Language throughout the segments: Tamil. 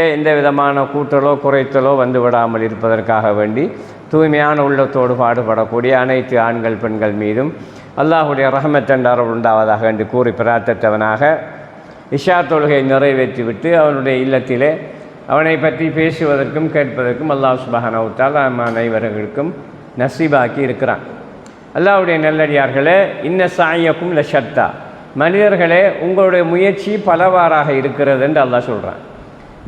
எந்த விதமான கூட்டலோ குறைத்தலோ வந்து விடாமல் இருப்பதற்காக வேண்டி தூய்மையான உள்ளத்தோடு பாடுபடக்கூடிய அனைத்து ஆண்கள் பெண்கள் மீதும் அல்லாஹுடைய ரஹமத்தண்டாரல் உண்டாவதாக என்று கூறி பிரார்த்தித்தவனாக இஷா தொழுகை நிறைவேற்றிவிட்டு அவனுடைய இல்லத்திலே அவனை பற்றி பேசுவதற்கும் கேட்பதற்கும் அல்லாஹ் சுபஹானவுத்தால் நம் அனைவர்களுக்கும் நசீபாக்கி இருக்கிறான். அல்லாஹுடைய நல்லடியார்களே இன்ன சாயக்கும் லஷத்தா. ஷத்தா மனிதர்களே உங்களுடைய முயற்சி பலவாறாக இருக்கிறது என்று அல்லாஹ் சொல்கிறான்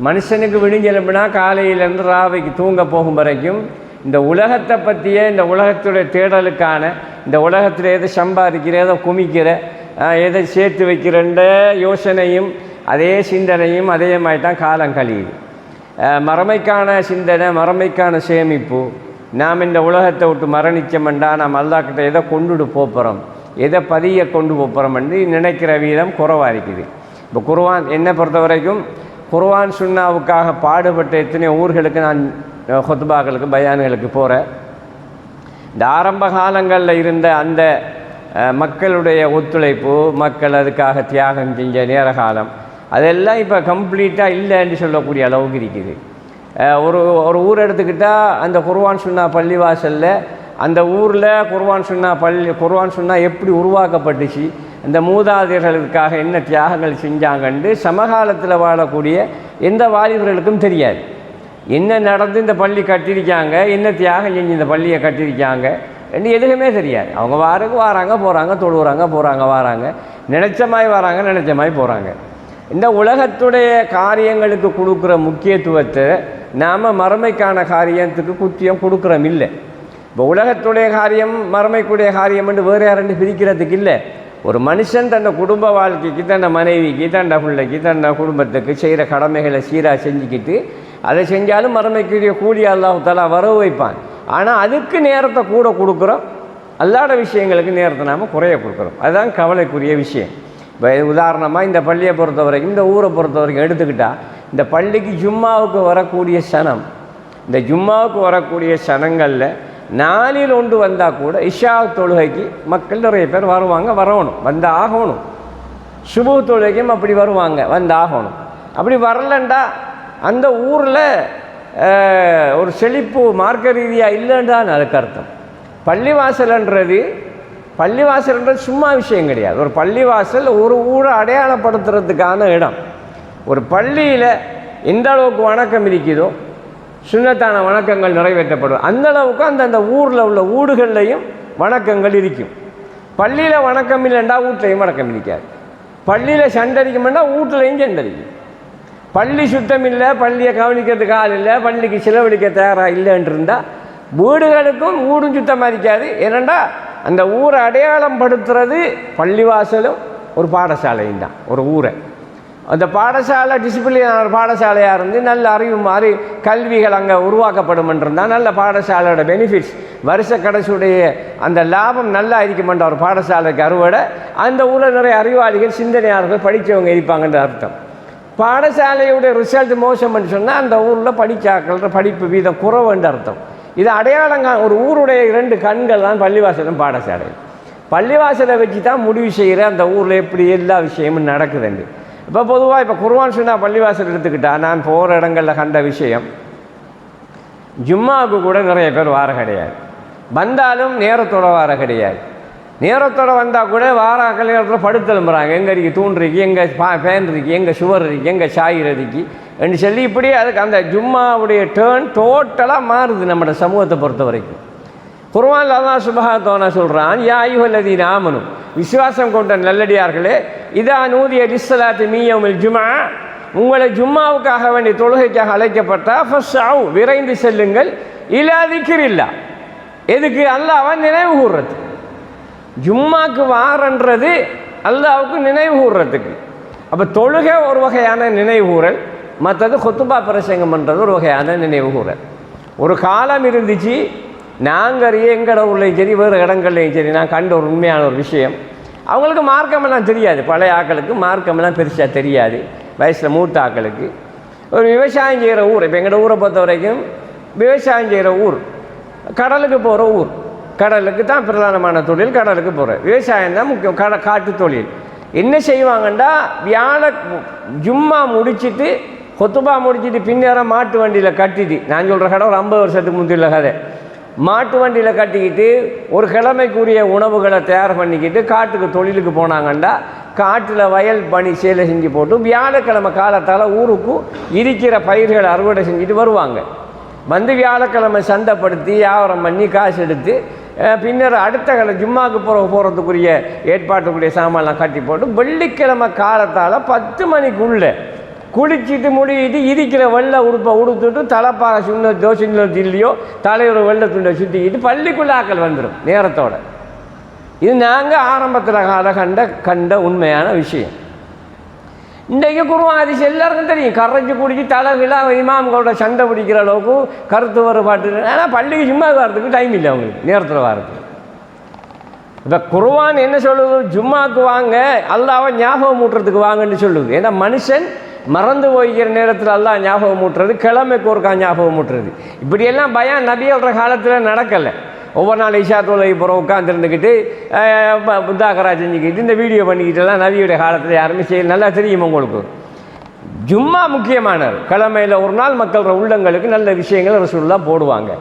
மனுஷனுக்கு விடிஞ்செலும்புனா காலையிலேருந்து ராவைக்கு தூங்க போகும் வரைக்கும் இந்த உலகத்தை பற்றிய இந்த உலகத்துடைய தேடலுக்கான இந்த உலகத்தில் எதை சம்பாதிக்கிற எதை குமிக்கிற எதை சேர்த்து வைக்கிறன்ற யோசனையும் அதே சிந்தனையும் அதே மாதிரி தான் காலம் கழியுது. மறமைக்கான சிந்தனை மறமைக்கான சேமிப்பு நாம் இந்த உலகத்தை விட்டு மரணிச்சமெண்டா நாம் அல்லாக்கிட்ட எதை கொண்டுட்டு போகிறோம் எதை பதிய கொண்டு போகிறோம் என்று நினைக்கிற வீதம் குறவாக இருக்குது. இப்போ குருவான் என்னை பொறுத்த வரைக்கும் குர்வான் சுன்னாவுக்காக பாடுபட்ட எத்தனை ஊர்களுக்கு நான் ஹொத்துபாக்களுக்கு பயான்களுக்கு போகிறேன் இந்த ஆரம்ப காலங்களில் இருந்த அந்த மக்களுடைய ஒத்துழைப்பு மக்கள் அதுக்காக தியாகம் செஞ்ச நேர காலம் அதெல்லாம் இப்போ கம்ப்ளீட்டாக இல்லைன்னு சொல்லக்கூடிய அளவுக்கு இருக்குது. ஒரு ஒரு ஊர் எடுத்துக்கிட்டால் அந்த குர்வான் சுன்னா பள்ளிவாசலில் அந்த ஊரில் குர்வான் சுன்னா பள்ளி குர்வான் சுன்னா எப்படி உருவாக்கப்பட்டுச்சு இந்த மூதாதையர்களுக்காக என்ன தியாகங்கள் செஞ்சாங்கன்று சமகாலத்தில் வாழக்கூடிய எந்த வாலிபர்களுக்கும் தெரியாது. என்ன நடந்து இந்த பள்ளி கட்டியிருக்காங்க என்ன தியாகம் செஞ்சு இந்த பள்ளியை கட்டியிருக்காங்க என்று எதுவுமே தெரியாது. அவங்க வாரங்க வராங்க போகிறாங்க தொழுவுறாங்க போகிறாங்க வராங்க. நினச்ச மாதிரி வராங்க நினச்ச மாதிரி போகிறாங்க இந்த உலகத்துடைய காரியங்களுக்கு கொடுக்குற முக்கியத்துவத்தை நாம் மறுமைக்கான காரியத்துக்கு குத்தியம் கொடுக்குறோம் இல்லை. இப்போ உலகத்துடைய காரியம் மறுமைக்குடைய காரியம் என்று வேறு யாருன்னு பிரிக்கிறதுக்கு இல்லை. ஒரு மனுஷன் தன்னை குடும்ப வாழ்க்கைக்கு தன்னை மனைவிக்கு தன்னை பிள்ளைக்கு தன்னை குடும்பத்துக்கு செய்கிற கடமைகளை சீராக செஞ்சுக்கிட்டு அதை செஞ்சாலும் மறமைக்குரிய கூலி அல்லாஹத்தலா வரவு வைப்பான். ஆனால் அதுக்கு நேரத்தை கூட கொடுக்குறோம். அல்லாத விஷயங்களுக்கு நேரத்தை நாம் குறைய கொடுக்குறோம். அதுதான் கவலைக்குரிய விஷயம். இப்போ உதாரணமாக இந்த பள்ளியை பொறுத்த வரைக்கும் இந்த ஊரை பொறுத்த வரைக்கும் எடுத்துக்கிட்டால் இந்த பள்ளிக்கு ஜும்மாவுக்கு வரக்கூடிய சனம் இந்த ஜும்மாவுக்கு வரக்கூடிய சனங்களில் நாலில் ஒன்று வந்தால் கூட இஷா தொழுகைக்கு மக்கள் நிறைய பேர் வருவாங்க வரணும் வந்து ஆகணும் சுபு தொழுகைக்கும் அப்படி வருவாங்க வந்து ஆகணும் அப்படி வரலண்டா அந்த ஊரில் ஒரு செழிப்பு மார்க்க ரீதியாக இல்லைன்றான் அதுக்கு அர்த்தம் பள்ளிவாசல்ன்றது பள்ளிவாசல்ன்றது சும்மா விஷயம் கிடையாது ஒரு பள்ளிவாசல் ஒரு ஊரை அடையாளப்படுத்துறதுக்கான இடம் ஒரு பள்ளியில் எந்த அளவுக்கு வணக்கம் இருக்குதோ சுண்ணத்தான வணக்கங்கள் நிறைவேற்றப்படும். அந்தளவுக்கு அந்தந்த ஊரில் உள்ள ஊடுகள்லையும் வணக்கங்கள் இருக்கும். பள்ளியில் வணக்கம் இல்லைண்டா வீட்லையும் வணக்கம் இருக்காது. பள்ளியில் சண்டடிக்குமெண்டா வீட்லையும் சண்டடிக்கும். பள்ளி சுத்தம் இல்லை பள்ளியை கவனிக்கிறதுக்கு ஆள் இல்லை பள்ளிக்கு செலவழிக்க தயாராக இல்லைன்னு இருந்தால் வீடுகளுக்கும் ஊடும் சுத்தமாக இருக்காது. ஏனண்டா அந்த ஊரை அடையாளம் படுத்துறது பள்ளிவாசலும் ஒரு பாடசாலையும் தான் ஒரு ஊரை. அந்த பாடசாலை டிசிப்ளினான பாடசாலையாக இருந்து நல்ல அறிவு மாதிரி கல்விகள் அங்கே உருவாக்கப்படுமென்றிருந்தால் நல்ல பாடசாலையோட பெனிஃபிட்ஸ் வருஷ கடைசியுடைய அந்த லாபம் நல்லா இருக்குமென்ற ஒரு பாடசாலைக்கு அறுவடை அந்த ஊரில் நிறைய அறிவாளிகள் சிந்தனையாளர்கள் படித்தவங்க இருப்பாங்கன்ற அர்த்தம். பாடசாலையுடைய ரிசல்ட் மோசம்னு சொன்னால் அந்த ஊரில் படித்தாக்கள் படிப்பு வீதம் குறைவுன்ற அர்த்தம். இது அடையாளங்க ஒரு ஊருடைய இரண்டு கண்கள் தான் பள்ளிவாசலும் பாடசாலை பள்ளிவாசலை வச்சு தான் முடிவு செய்கிற அந்த ஊரில் எப்படி எல்லா விஷயமும் நடக்குதுண்டு இப்போ பொதுவாக இப்போ குர்வான் சொன்னா பள்ளிவாசல் எடுத்துக்கிட்டால் நான் போகிற இடங்களில் கண்ட விஷயம் ஜும்மாவுக்கு கூட நிறைய பேர் வார கிடையாது. வந்தாலும் நேரத்தோட வார கிடையாது. நேரத்தோட வந்தால் கூட வாராக்கள் நேரத்தில் படுத்தெலும்புறாங்க எங்கே இருக்கு தூண் எங்கே பா ஃபேன் இருக்கு எங்கே சுவர் இருக்கு எங்கே சாயிர் இருக்கு என்று சொல்லி இப்படி அதுக்கு அந்த ஜும்மாவுடைய டேர்ன் டோட்டலாக மாறுது நம்மளோட சமூகத்தை பொறுத்த வரைக்கும். குர்வான் அல்லா சுபஹாத்தோனா சொல்கிறான் யா ஐயுஹல்லதி நாமனும் விசுவாசம் கொண்ட நல்லடியார்களே இதா நூதிய லிஸ்ஸலாத்து மீயமில் ஜுமா உங்களை ஜும்மாவுக்காக வேண்டிய தொழுகைக்காக அழைக்கப்பட்டா ஃபஸ்ட் ஆவ் விரைந்து செல்லுங்கள் இல்லா திக்கிரில்லா எதுக்கு? அல்லாவை நினைவு கூறுறது ஜும்மாக்கு வாரன்றது அல்லாவுக்கு நினைவு கூறுறதுக்கு அப்போ தொழுகை ஒரு வகையான நினைவுகூறல் மற்றது கொத்துபா பிரசங்கம் பண்ணுறது ஒரு வகையான நினைவுகூறல் ஒரு காலம் இருந்துச்சு நாங்கள் எங்கட ஊர்லையும் சரி வேறு இடங்கள்லையும் சரி நான் கண்ட ஒரு உண்மையான ஒரு விஷயம். அவங்களுக்கு மார்க்கமெல்லாம் தெரியாது. பழைய ஆக்களுக்கு மார்க்கமெல்லாம் பெருசாக தெரியாது. வயசில் மூத்த ஆக்களுக்கு. ஒரு விவசாயம் செய்கிற ஊர் இப்போ எங்களோட ஊரை பொறுத்த வரைக்கும் விவசாயம் செய்கிற ஊர் கடலுக்கு போகிற ஊர். கடலுக்கு தான் பிரதானமான தொழில் கடலுக்கு போகிற விவசாயம் தான் முக்கியம் கட காட்டு தொழில். என்ன செய்வாங்கண்டா வியாழ ஜும்மா முடிச்சிட்டு கொத்துபா முடிச்சிட்டு பின்னேற மாட்டு வண்டியில் கட்டிட்டு நான் சொல்கிற கடை ஒரு ஐம்பது வருஷத்துக்கு முந்தியுள்ள கதை. மாட்டு வண்டியில் கட்டிக்கிட்டு ஒரு கிழமைக்குரிய உணவுகளை தயார் பண்ணிக்கிட்டு காட்டுக்கு தொழிலுக்கு போனாங்கண்டா. காட்டில் வயல் பணி சேலை செஞ்சு போட்டு வியாழக்கிழமை காலத்தால் ஊருக்கு இருக்கிற பயிர்களை அறுவடை செஞ்சுட்டு வருவாங்க. வந்து வியாழக்கிழமை சந்தைப்படுத்தி வியாபாரம் பண்ணி காசு எடுத்து பின்னர் அடுத்த கால ஜும்மாவுக்கு போகிற போகிறதுக்குரிய ஏற்பாட்டுக்குரிய சாமான்லாம் கட்டி போட்டு வெள்ளிக்கிழமை காலத்தால் பத்து மணிக்குள்ளே குளிச்சுட்டு முடிக்கிட்டு இருக்கிற வெள்ளை உடுப்பை உடுத்துட்டு தலைப்பாறை சுண்ண தோசிங்களோ தில்லியோ தலைவர் வெள்ளை துண்டை சுற்றிக்கிட்டு பள்ளிக்குள்ள ஆக்கள் வந்துடும் நேரத்தோட. இது நாங்கள் ஆரம்பத்தில் கால கண்ட கண்ட உண்மையான விஷயம். இன்றைக்கு குருவான் அதிசயம் எல்லாருக்கும் தெரியும் கரைஞ்சி குடிச்சு தலைவிழா இமாம்களோட சண்டை பிடிக்கிற அளவுக்கு கருத்து வேறுபாட்டு ஆனால் பள்ளிக்கு சும்மா வரதுக்கு டைம் இல்லை அவங்களுக்கு நேரத்தில் வரதுக்கு இப்போ குருவான் என்ன சொல்லுது? ஜும்மாவுக்கு வாங்க அல்லாவை ஞாபகம் ஊட்டுறதுக்கு வாங்கன்னு சொல்லுது. ஏன்னா மனுஷன் மறந்து போய்கிற நேரத்தில் எல்லாம் ஞாபகம் ஊட்டுறது கிழமைக்கு ஒருக்கா ஞாபகம் ஊட்டுறது. இப்படியெல்லாம் பயம் நபியோட காலத்தில் நடக்கலை. ஒவ்வொரு நாள் இஷா தொலை புறம் உட்காந்துருந்துக்கிட்டு புத்தாக்கரா செஞ்சுக்கிட்டு இந்த வீடியோ பண்ணிக்கிட்டெல்லாம் நபியுடைய காலத்தில் யாருமே செய்ய நல்லா தெரியும் உங்களுக்கு? ஜும்மா முக்கியமானது. கிழமையில் ஒரு நாள் மக்களோட உள்ளங்களுக்கு நல்ல விஷயங்கள் ரசூல்லா போடுவாங்க.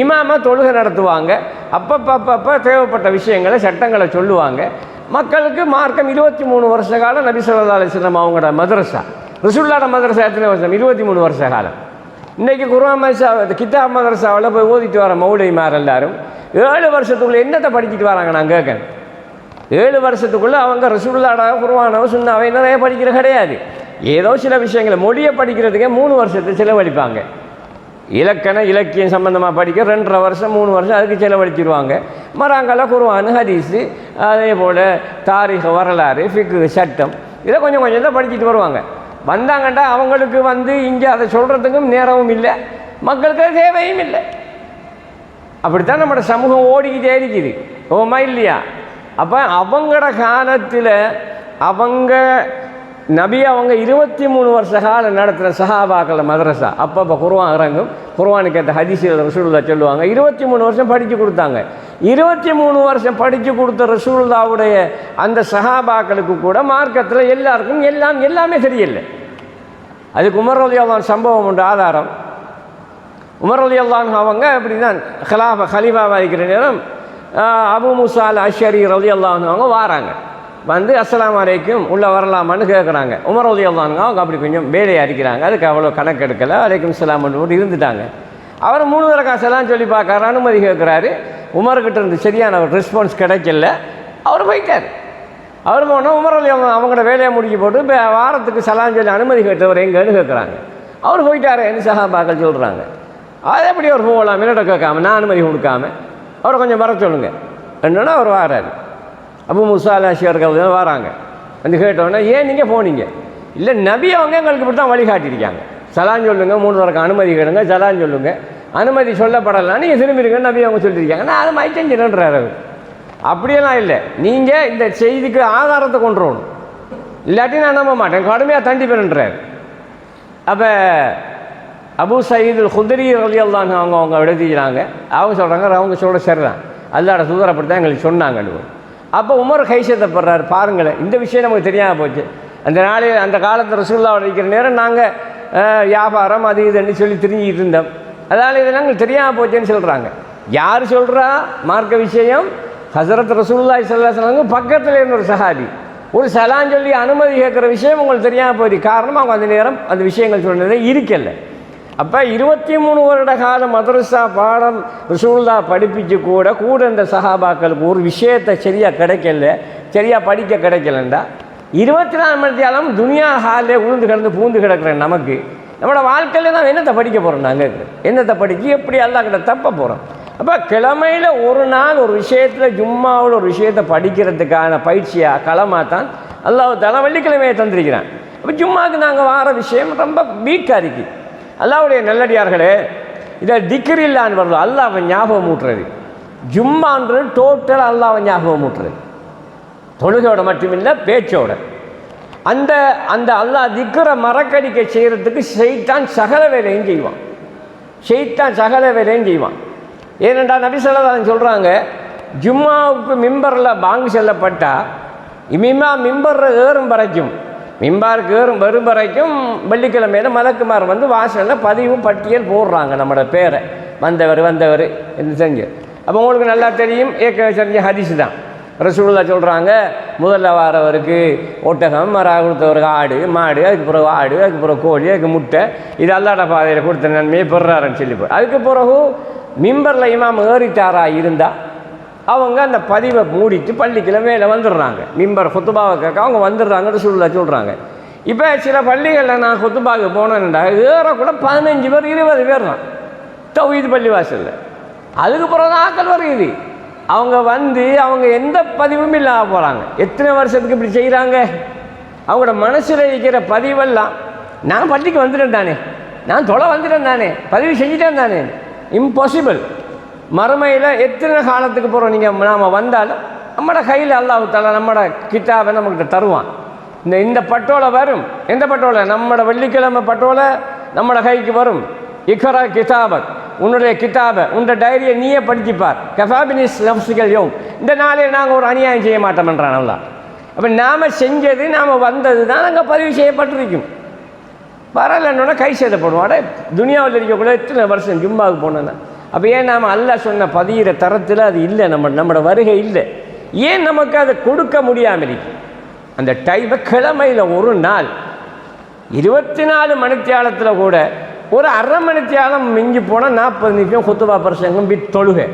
இமாம தொழுகை நடத்துவாங்க. அப்பப்போ அப்பப்போ தேவைப்பட்ட விஷயங்களை சட்டங்களை சொல்லுவாங்க. மக்களுக்கு மார்க்கம் இருபத்தி மூணு வருஷ காலம் நபி சொல்லா அலிஸ்லாம் அவங்களோட மதரசா ரசூல்லாட மதரசா எத்தனை வருஷம்? இருபத்தி மூணு வருஷ காலம். இன்றைக்கி குருவா மதரசா கிதாப் மதரசாவில் போய் ஓதிட்டு வர மௌலிமார் எல்லாரும் ஏழு வருஷத்துக்குள்ளே என்னத்தை படிச்சுட்டு வராங்க நான் கேட்கேன் ஏழு வருஷத்துக்குள்ளே அவங்க ரசுல்லாடா குருவானோ சுண்ணாவை நிறைய படிக்கிற கிடையாது. ஏதோ சில விஷயங்களை மொழியை படிக்கிறதுக்கே மூணு வருஷத்தை செலவழிப்பாங்க. இலக்கண இலக்கியம் சம்மந்தமாக படிக்க ரெண்டரை வருஷம் மூணு வருஷம் அதுக்கு செலவழிச்சிருவாங்க. மறாங்கல்ல குருவான் ஹதீஸு அதே போல் தாரிக வரலாறு ஃபிக்கு சட்டம் இதை கொஞ்சம் கொஞ்சம் தான் படிச்சுட்டு வருவாங்க. வந்தாங்கண்டா அவங்களுக்கு வந்து இங்கே அதை சொல்கிறதுக்கும் நேரமும் இல்லை. மக்களுக்கு தேவையும் இல்லை. அப்படித்தான் நம்மளோட சமூகம் ஓடிக்கிட்டே இருக்குது. ஓமா இல்லையா? அப்போ அவங்களோட காலத்தில் அவங்க நபி அவங்க இருபத்தி மூணு வருஷ காலம் நடத்துகிற சஹாபாக்கள் மதரசா அப்பப்போ குருவான் இறங்கும். குருவானுக்கு ஏற்ற ஹதீசில் ரசூல்லா சொல்லுவாங்க. இருபத்தி மூணு வருஷம் படித்து கொடுத்தாங்க. இருபத்தி மூணு வருஷம் படித்து கொடுத்த ரசூல்லாவுடைய அந்த சஹாபாக்களுக்கு கூட மார்க்கத்தில் எல்லாருக்கும் எல்லாம் எல்லாமே தெரியலை அதுக்கு உமர் சம்பவம் உண்டு ஆதாரம். உமர் அல்லான் அவங்க அப்படி தான் ஹலாஃபா ஹலீஃபாவாக இருக்கிற நேரம் அபு முசால் அஷரி ரலி அவங்க வாராங்க. வந்து அஸ்லாம் வரைக்கும் உள்ளே வரலாமான்னு கேட்குறாங்க உமர் உதயம்தானுங்க அவங்க அப்படி கொஞ்சம் வேலையை அடிக்கிறாங்க. அதுக்கு அவ்வளோ கணக்கு எடுக்கலை. வரைக்கும் சலாம் போட்டு இருந்துட்டாங்க. அவர் மூணு தர காசெல்லாம் சொல்லி பார்க்கறாரு அனுமதி கேட்குறாரு உமர்கிட்ட இருந்து சரியான ஒரு ரெஸ்பான்ஸ் கிடைக்கல. அவர் போயிட்டார். அவர் போனால் உமர் அலி அவங்களோட வேலையை முடிச்சு போட்டு இப்போ வாரத்துக்கு சலாம் சொல்லி அனுமதி கேட்டவர் எங்கன்னு கேட்குறாங்க அவர் போயிட்டார் என்ன சகாபாக்கள் சொல்கிறாங்க அது எப்படி அவர் போகலாம்? என்னோட கேட்காம நான் அனுமதி கொடுக்காம? அவரை கொஞ்சம் வர சொல்லுங்கள் என்னன்னா அவர் வாராரு அபு முசாலா அவர்கள் வராங்க. வந்து கேட்டோன்னே ஏன் நீங்கள் போனீங்க? இல்லை நபி அவங்க எங்களுக்கு இப்படி தான் வழிகாட்டியிருக்காங்க. சலான் சொல்லுங்கள் மூணு வரக்கு அனுமதி கேளுங்க சலான் சொல்லுங்கள் அனுமதி சொல்லப்படலாம் நீங்கள் திரும்பிடுங்க நபி அவங்க சொல்லியிருக்காங்க. நான் அது மைச்சஞ்சிடன்றார் அவர். அப்படியெல்லாம் இல்லை. நீங்கள் இந்த செய்திக்கு ஆதாரத்தை கொண்டு வரணும். இல்லாட்டி நான் நம்ப மாட்டேன். கடுமையாக தண்டிப்பேன்ன்றார் அப்போ அபு சயீதுல் குதிரி ரலி அவங்க அவங்க எழுதிக்கிறாங்க அவங்க சொல்கிறாங்க அவங்க சொல்ல சரிதான். அல்லாட தூதர் தான் எங்களுக்கு சொன்னாங்கன்னு. அப்போ உமர் கைசத்தப்படுறாரு பாருங்களேன் இந்த விஷயம் நமக்கு தெரியாமல் போச்சு. அந்த நாளில் அந்த காலத்தில் ரசூல்லா அடிக்கிற நேரம் நாங்கள் வியாபாரம் அது இதுன்னு சொல்லி திரிஞ்சிக்கிட்டு இருந்தோம். அதனால் இதெல்லாம் நாங்கள் தெரியாமல் போச்சுன்னு சொல்கிறாங்க யார் சொல்கிறா மார்க்க விஷயம் ஹசரத் ரசூல்லா சல்லாஹ் பக்கத்தில் இருந்த ஒரு சஹாபி. ஒரு சலான் சொல்லி அனுமதி கேட்குற விஷயம் உங்களுக்கு தெரியாமல் போயிடுது காரணம் அவங்க அந்த நேரம் அந்த விஷயங்கள் சொன்னதே இருக்கலை. அப்போ இருபத்தி மூணு வருட கால மதரசா பாடம் ரசூல்லா படிப்பிச்சு கூட கூட இந்த சஹாபாக்களுக்கு ஒரு விஷயத்தை சரியாக கிடைக்கல. சரியாக படிக்க கிடைக்கலண்டா? இருபத்தி நாலு மணி நேரம் துனியா ஹாலே உளுந்து கிடந்து பூந்து கிடக்கிறேன் நமக்கு. நம்மளோட வாழ்க்கையில் தான் என்னத்தை படிக்க போகிறோம் நாங்கள் என்னத்தை படித்து எப்படி எல்லாம் கிட்ட தப்ப போகிறோம் அப்போ கிழமையில் ஒரு நாள் ஒரு விஷயத்தில் ஜும்மாவில் ஒரு விஷயத்தை படிக்கிறதுக்கான பயிற்சியாக களமாக தான் அல்லாஹ் தலை வெள்ளிக்கிழமையை தந்திருக்கிறான். அப்போ ஜும்மாவுக்கு நாங்கள் வார விஷயம் ரொம்ப வீக்காக இருக்குது அல்லாவுடைய நல்லடியார்களே இதை திக்ரில்லான்னு வருது. அல்லாஹ் ஞாபகம் ஊட்டுறது. ஜும்மான்றது டோட்டல் அல்லாஹ் ஞாபகம் ஊட்டுறது. தொழுகையோட மட்டுமில்லை பேச்சோட. அந்த அந்த அல்லாஹ் திக்கரை மறக்கடிக்க செய்கிறதுக்கு செய்தான் சகல வேலையும் செய்வான். செய்தான் சகல வேலையும் செய்வான். ஏனென்றா நபிசல்லதான் சொல்கிறாங்க ஜும்மாவுக்கு மிம்பரில் பாங்கு செல்லப்பட்டால் இமிமா மிம்பரில் ஏறும் வரைக்கும் மிம்பாருக்கு ஏறும் வரும் வரைக்கும் வெள்ளிக்கிழமையில மலக்குமார் வந்து வாசலில் பதிவு பட்டியல் போடுறாங்க நம்மளோட பேரை. வந்தவர் வந்தவர் என்று செஞ்சு. அப்போ உங்களுக்கு நல்லா தெரியும் ஏற்கனவே செஞ்ச ஹரிசு தான். ரசூலுல்லா சொல்கிறாங்க முதல்ல வாரவருக்கு ஒட்டகம் மரா கொடுத்தவருக்கு ஆடு மாடு அதுக்கு பிறகு ஆடு அதுக்கு பிறகு கோழி அதுக்கு முட்டை. இது அல்லாட பாதையில் கொடுத்த நன்மையை பெறாருன்னு சொல்லி அதுக்கு பிறகு மிம்பரில் இமாம் ஏறிட்டாரா இருந்தால் அவங்க அந்த பதிவை மூடிட்டு பள்ளிக்கெல்லாம் மேலே வந்துடுறாங்க. மிம்பர் கொத்துபாவை கேட்க அவங்க வந்துடுறாங்கன்னு சொல்ல சொல்கிறாங்க இப்போ சில பள்ளிகளில் நான் கொத்துபாவுக்கு போனேன்டா ஏறக்கூட பதினஞ்சு பேர் இருபது பேர் தான். தௌஹீது பள்ளி வாசலில் அதுக்கு பிறகு தான் ஆக்கள் வருது அவங்க வந்து அவங்க எந்த பதிவும் இல்லாத போகிறாங்க எத்தனை வருஷத்துக்கு இப்படி செய்கிறாங்க அவங்களோட மனசில் இருக்கிற பதிவெல்லாம் நான் பள்ளிக்கு வந்துட்டேன் தானே. நான் தொலை வந்துட்டேன் தானே. பதிவு செஞ்சுட்டேன் தானே. இம்பாசிபிள் மறுமையில் எத்தனை காலத்துக்கு போகிறோம் நீங்கள் நாம் வந்தாலும் நம்மட கையில் அல்லாஹ் தலை நம்மட கிட்டாவை நம்மக்கிட்ட தருவான். இந்த இந்த பட்டோலை வரும். எந்த பட்டோலை? நம்மட வெள்ளிக்கிழமை பட்டோலை நம்மட கைக்கு வரும். இக்கரா கிதாபத் உன்னுடைய கிதாபை உன்னுடைய டைரியை நீயே படிச்சுப்பார். கஃபாபினிஸ் லப்ஸுகள் யோம். இந்த நாளே நாங்கள் ஒரு அநியாயம் செய்ய மாட்டோம்ன்றான் நல்லா அப்போ நாம் செஞ்சது நாம் வந்தது தான் அங்கே பதிவு செய்யப்பட்டிருக்கும். வரலன்னோட கை சேதப்படுவோம். அட துனியாவில் இருக்கக்குள்ள எத்தனை வருஷம் ஜும்மாவுக்கு போனேன்னா அப்போ ஏன் நாம் அல்ல சொன்ன பதிகிற தரத்தில் அது இல்லை? நம்ம நம்மளோட வருகை இல்லை. ஏன் நமக்கு அதை கொடுக்க முடியாமல் இருக்கு? அந்த டைமை கிழமையில் ஒரு நாள் இருபத்தி நாலு மணித்தியாலத்தில் கூட ஒரு அரை மணித்தியாலம் மிஞ்சி போனால் நாற்பது நிமிஷம் குத்துவா பிரசங்கம் வித் தொழுகை.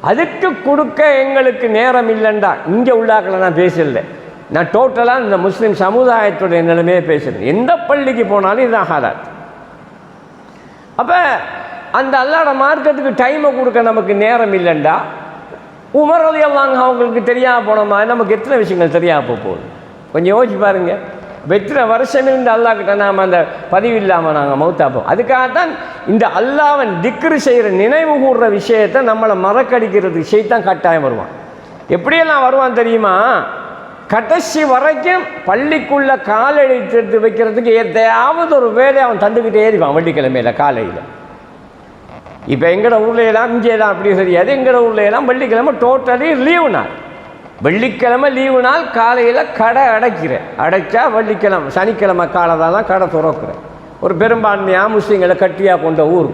அதுக்கு கொடுக்க எங்களுக்கு நேரம் இல்லைண்டா. இங்கே உள்ளாக்களை நான் பேசல. நான் டோட்டலாக இந்த முஸ்லீம் சமுதாயத்துடைய நிலைமையே பேசுகிறேன் எந்த பள்ளிக்கு போனாலும் இதுதான் ஹாலாத். அப்போ அந்த அல்லாட மார்க்கத்துக்கு டைமை கொடுக்க நமக்கு நேரம் இல்லைண்டா. உமர் அலி அல்லாங்க அவங்களுக்கு தெரியாமல் போனோமா நமக்கு எத்தனை விஷயங்கள் தெரியாமல் போகுது. கொஞ்சம் யோசிச்சு பாருங்க. இப்ப வருஷம் இருந்து அல்லாஹ் கிட்ட நாம் அந்த பதிவு இல்லாமல் நாங்கள் மௌத்தாப்போம் அதுக்காகத்தான் இந்த அல்லாவன் திக்ரு செய்கிற நினைவு கூடுற விஷயத்தை நம்மளை மறக்கடிக்கிறது செய்தான் கட்டாயம் வருவான். எப்படியெல்லாம் வருவான் தெரியுமா? கடைசி வரைக்கும் பள்ளிக்குள்ள கால் எடுத்து வைக்கிறதுக்கு எதையாவது ஒரு வேலையை அவன் தந்துக்கிட்டே இருப்பான். வெள்ளிக்கிழமையில் காலையில். இப்போ எங்கட ஊர்லையெல்லாம் எல்லாம் இங்கேலாம் அப்படி தெரியாது எங்கட ஊர்லையெல்லாம் வெள்ளிக்கிழமை டோட்டலி லீவு நாள். வெள்ளிக்கிழமை லீவு நாள் காலையில் கடை அடைக்கிறேன் அடைச்சா வெள்ளிக்கிழமை சனிக்கிழமை காலை தான் கடை திறக்கிறேன் ஒரு பெரும்பான்மையாக முஸ்லீம்களை கட்டியாக கொண்ட ஊர்.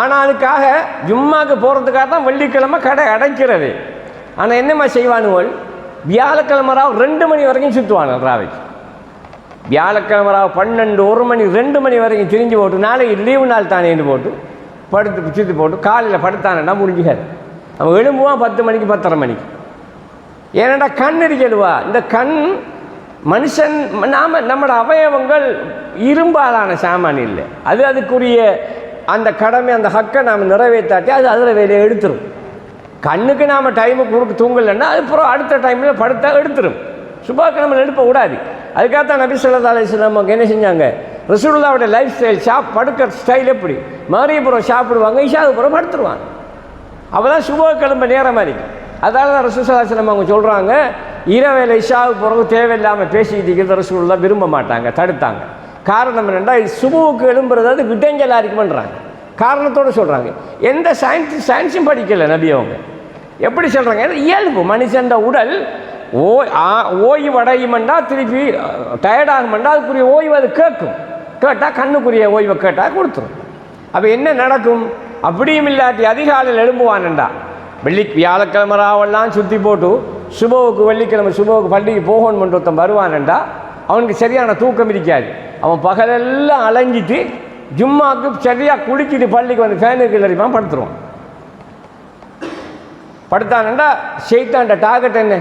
ஆனால் அதுக்காக ஜும்மாவுக்கு போகிறதுக்காக தான் வெள்ளிக்கிழமை கடை அடைக்கிறது. ஆனால் என்னம்மா செய்வானுவள் வியாழக்கிழமை ராவ் ரெண்டு மணி வரைக்கும் சுற்றுவானு ராவைக்கு. வியாழக்கிழமை ராவ் பன்னெண்டு ஒரு மணி ரெண்டு மணி வரைக்கும் திரிஞ்சு போட்டு நாளைக்கு லீவு நாள் தானேன்னு போட்டு படுத்து சுற்றி போட்டு காலையில் படுத்தானடா முடிஞ்சுக்காது அவன் எழும்புவான் பத்து மணிக்கு பத்தரை மணிக்கு. ஏனடா கண் இருக்கலுவா இந்த கண் மனுஷன் நாம் நம்மளோட அவயவங்கள் இரும்பாலான சாமான் இல்லை. அது அதுக்குரிய அந்த கடமை அந்த ஹக்கை நாம் நிறைவேற்றாட்டி அது அதில் வேலையை எடுத்துரும். கண்ணுக்கு நாம் டைமு கொடுக்க தூங்கலைன்னா அது அப்புறம் அடுத்த டைமில் படுத்தா எடுத்துரும். சுபாக்கிழமை எழுப்ப கூடாது அதுக்காகத்தான் நபி சொல்லா அலிஸ்லாம் என்ன செஞ்சாங்க? ரசூலுல்லாவுடைய லைஃப் ஸ்டைல் ஷாப் படுக்கிற ஸ்டைல் எப்படி? மாரியபுரம் சாப்பிடுவாங்க இஷாவுக்கு புறம் தான் அப்பதான் கிளம்ப நேரமாக இருக்கும் அதனால தான் ரசூசலாசலம் அவங்க சொல்கிறாங்க இரவேல இஷாவுக்கு பிறகு தேவையில்லாமல் பேசிக்கிட்டு இருக்கிறத ரசூலுல்லா விரும்ப மாட்டாங்க தடுத்தாங்க. காரணம் என்னென்னா சுபுவுக்கு எழும்புறது அது விட்டஞ்சலாக இருக்குமன்றாங்க. காரணத்தோடு சொல்கிறாங்க எந்த சயின்ஸ் சயின்ஸும் படிக்கலை நபி அவங்க. எப்படி சொல்கிறாங்க ஏன்னா இயல்பு மனுஷன் உடல் ஓய் ஆ- ஓய்வு அடையுமெண்டா திருப்பி டயர்டாகுமெண்டா அதுக்குரிய ஓய்வு அது கேட்கும். கேட்டால் கண்ணுக்குரிய ஓய்வை கேட்டால் கொடுத்துரும். அப்போ என்ன நடக்கும்? அப்படியும் இல்லாட்டி அதிகாலையில் எழும்புவானண்டா வெள்ளி வியாழக்கிழமை ராவெல்லாம் சுற்றி போட்டு சுபவுக்கு வெள்ளிக்கிழமை சுபவுக்கு பள்ளிக்கு போகணும் ஒருத்தன் வருவானண்டா அவனுக்கு சரியான தூக்கம் இருக்காது. அவன் பகலெல்லாம் அலைஞ்சிட்டு ஜும்மாக்கு சரியாக குளிச்சுட்டு பள்ளிக்கு வந்து ஃபேனுக்கு அறிவான் படுத்துருவான். படுத்தானண்டா செய்தான்ட டார்கெட் என்ன?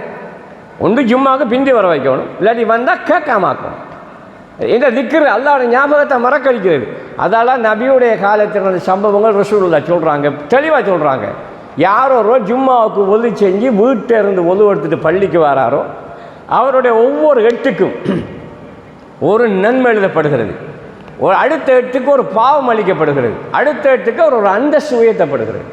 ஒன்று ஜும்மாவுக்கு பிந்தி வர வைக்கணும் இல்லாட்டி வந்தால் கேட்காமாக்கணும் எங்க நிற்கிற அல்லாட ஞாபகத்தை மறக்கடிக்கிறது. அதால் நபியுடைய காலத்தில் நடந்த சம்பவங்கள் ரசூல்லா சொல்கிறாங்க தெளிவாக சொல்கிறாங்க யாரோ ஜும்மாவுக்கு ஒலி செஞ்சு வீட்டை இருந்து ஒலு எடுத்துட்டு பள்ளிக்கு வராரோ அவருடைய ஒவ்வொரு எட்டுக்கும் ஒரு நன்மை எழுதப்படுகிறது. ஒரு அடுத்த எட்டுக்கு ஒரு பாவம் அளிக்கப்படுகிறது. அடுத்த எட்டுக்கு ஒரு ஒரு அந்தஸ்து உயர்த்தப்படுகிறது.